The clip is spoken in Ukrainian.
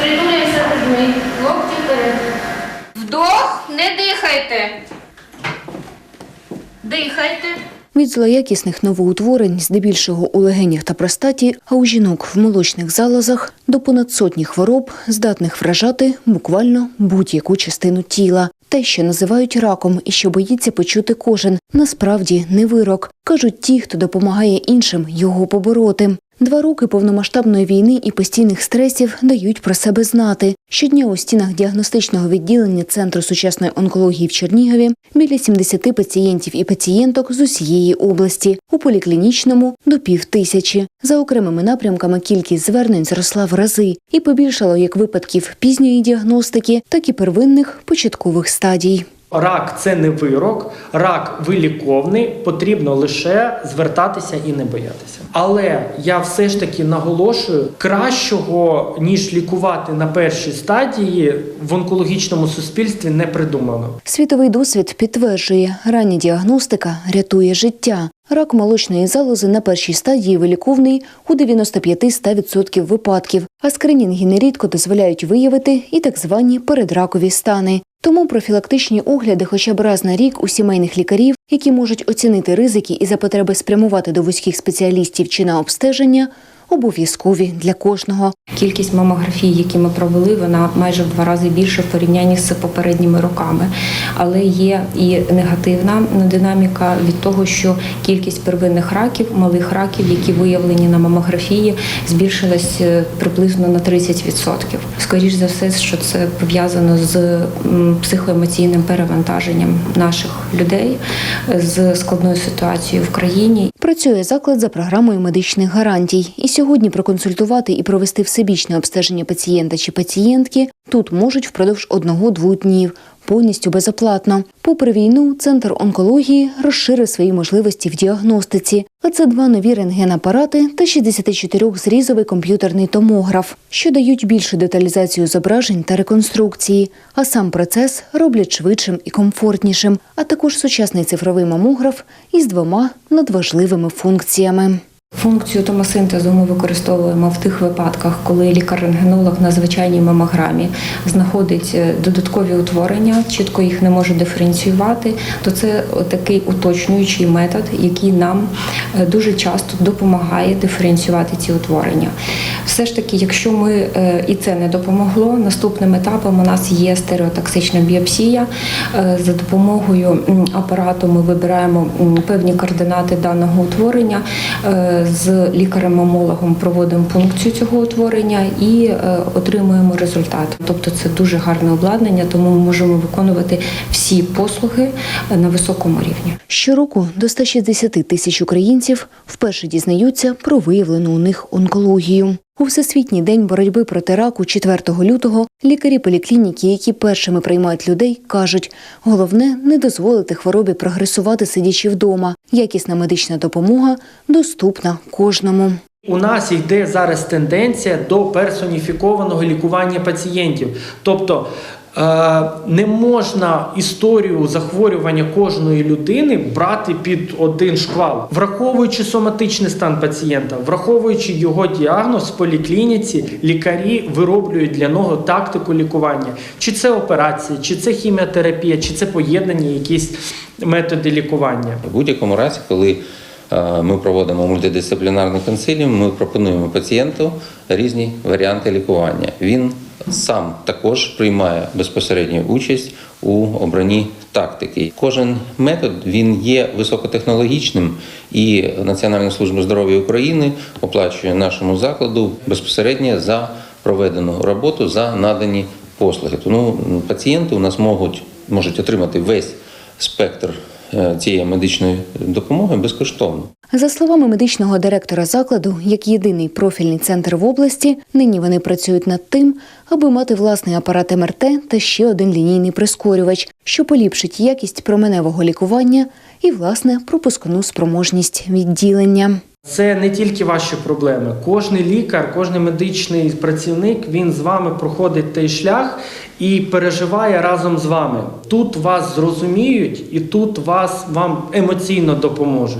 Притуляйся грудьми, локті вперед. Вдох, не дихайте. Дихайте. Від злоякісних новоутворень, здебільшого у легенях та простаті, а у жінок в молочних залозах до понад сотні хвороб, здатних вражати буквально будь-яку частину тіла. Те, що називають раком і що боїться почути кожен, насправді не вирок, кажуть ті, хто допомагає іншим його побороти. Два роки повномасштабної війни і постійних стресів дають про себе знати. Щодня у стінах діагностичного відділення Центру сучасної онкології в Чернігові біля 70 пацієнтів і пацієнток з усієї області, у поліклінічному до пів тисячі. За окремими напрямками кількість звернень зросла в рази і побільшало як випадків пізньої діагностики, так і первинних початкових стадій. Рак це не вирок, рак виліковний, потрібно лише звертатися і не боятися. Але я все ж таки наголошую, кращого ніж лікувати на першій стадії в онкологічному суспільстві не придумано. Світовий досвід підтверджує, рання діагностика рятує життя. Рак молочної залози на першій стадії виліковний у 95-100% випадків, а скринінги нерідко дозволяють виявити і так звані передракові стани. Тому профілактичні огляди хоча б раз на рік у сімейних лікарів, які можуть оцінити ризики і за потреби спрямувати до вузьких спеціалістів чи на обстеження, обов'язкові для кожного. Кількість мамографій, які ми провели, вона майже в два рази більше в порівнянні з попередніми роками. Але є і негативна динаміка від того, що кількість первинних раків, малих раків, які виявлені на мамографії, збільшилась е, приблизно на 30%. Скоріш за все, що це пов'язано з психоемоційним перевантаженням наших людей з складною ситуацією в країні Працює заклад за програмою медичних гарантій. І сьогодні проконсультувати і провести всебічне обстеження пацієнта чи пацієнтки тут можуть впродовж одного-двох днів. Повністю безоплатно. Попри війну, центр онкології розширив свої можливості в діагностиці. А це два нові рентгенапарати та 64-зрізовий комп'ютерний томограф, що дають більшу деталізацію зображень та реконструкції. А сам процес роблять швидшим і комфортнішим, а також сучасний цифровий мамограф із двома надважливими функціями. Функцію томосинтезу ми використовуємо в тих випадках, коли лікар-рентгенолог на звичайній мамограмі знаходить е, додаткові утворення, чітко їх не може диференціювати, то це такий уточнюючий метод, який нам е, дуже часто допомагає диференціювати ці утворення. Все ж таки, якщо ми е, і це не допомогло, наступним етапом у нас є стереотоксична біопсія. За допомогою апарату ми вибираємо певні координати даного утворення. З лікарем-мамологом проводимо пункцію цього утворення і е, отримуємо результат. Тобто це дуже гарне обладнання, тому ми можемо виконувати всі послуги е, на високому рівні. Щороку до 160 тисяч українців вперше дізнаються про виявлену у них онкологію. У Всесвітній день боротьби проти раку 4 лютого лікарі поліклініки, які першими приймають людей, кажуть, головне не дозволити хворобі прогресувати сидячи вдома. Якісна медична допомога доступна кожному. У нас йде зараз тенденція до персоніфікованого лікування пацієнтів. Тобто не можна історію захворювання кожної людини брати під один шквал, враховуючи соматичний стан пацієнта, враховуючи його діагноз в поліклініці, лікарі вироблюють для нього тактику лікування. Чи це операція, чи це хіміотерапія, чи це поєднані якісь методи лікування. В будь-якому разі, коли е, ми проводимо мультидисциплінарний консиліум, ми пропонуємо пацієнту різні варіанти лікування. Він сам також приймає безпосередню участь у обранні тактики. Кожен метод він є високотехнологічним, і Національна служба здоров'я України оплачує нашому закладу безпосередньо за проведену роботу за надані послуги. Тому пацієнти у нас можуть, можуть отримати весь спектр е, цієї медичної допомоги безкоштовно. За словами медичного директора закладу, як єдиний профільний центр в області, нині вони працюють над тим, аби мати власний апарат МРТ та ще один лінійний прискорювач, що поліпшить якість променевого лікування і власне пропускну спроможність відділення. Це не тільки ваші проблеми. Кожний лікар, кожен медичний працівник він з вами проходить той шлях і переживає разом з вами. Тут вас зрозуміють, і тут вас вам емоційно допоможуть.